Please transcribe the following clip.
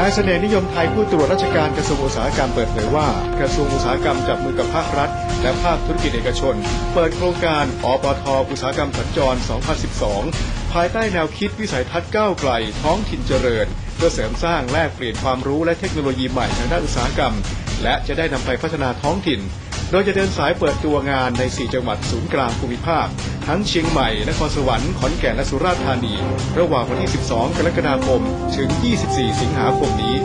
นายเสน่ห์นิยมไทยผู้ตรวจราชการกระทรวงอุตสาหกรรมเปิดเผยว่า กระทรวงอุตสาหกรรมจับมือกับภาครัฐ และภาคธุรกิจเอกชน เปิดโครงการอปทอุตสาหกรรมสัญจร 2012 ภายใต้แนวคิดวิสัยทัศน์ก้าวไกล ท้องถิ่นเจริญ เพื่อเสริมสร้างแลกเปลี่ยนความรู้และเทคโนโลยีใหม่ทางด้านอุตสาหกรรม และจะได้นำไปพัฒนาท้องถิ่น โดยจะเดินสายเปิดตัวงานใน 4 จังหวัดศูนย์กลางภูมิภาค ทั้งเชียงใหม่ นครสวรรค์ ขอนแก่น และสุราษฎร์ธานี ระหว่างวันที่ 12 กรกฎาคม ถึง 24 สิงหาคมนี้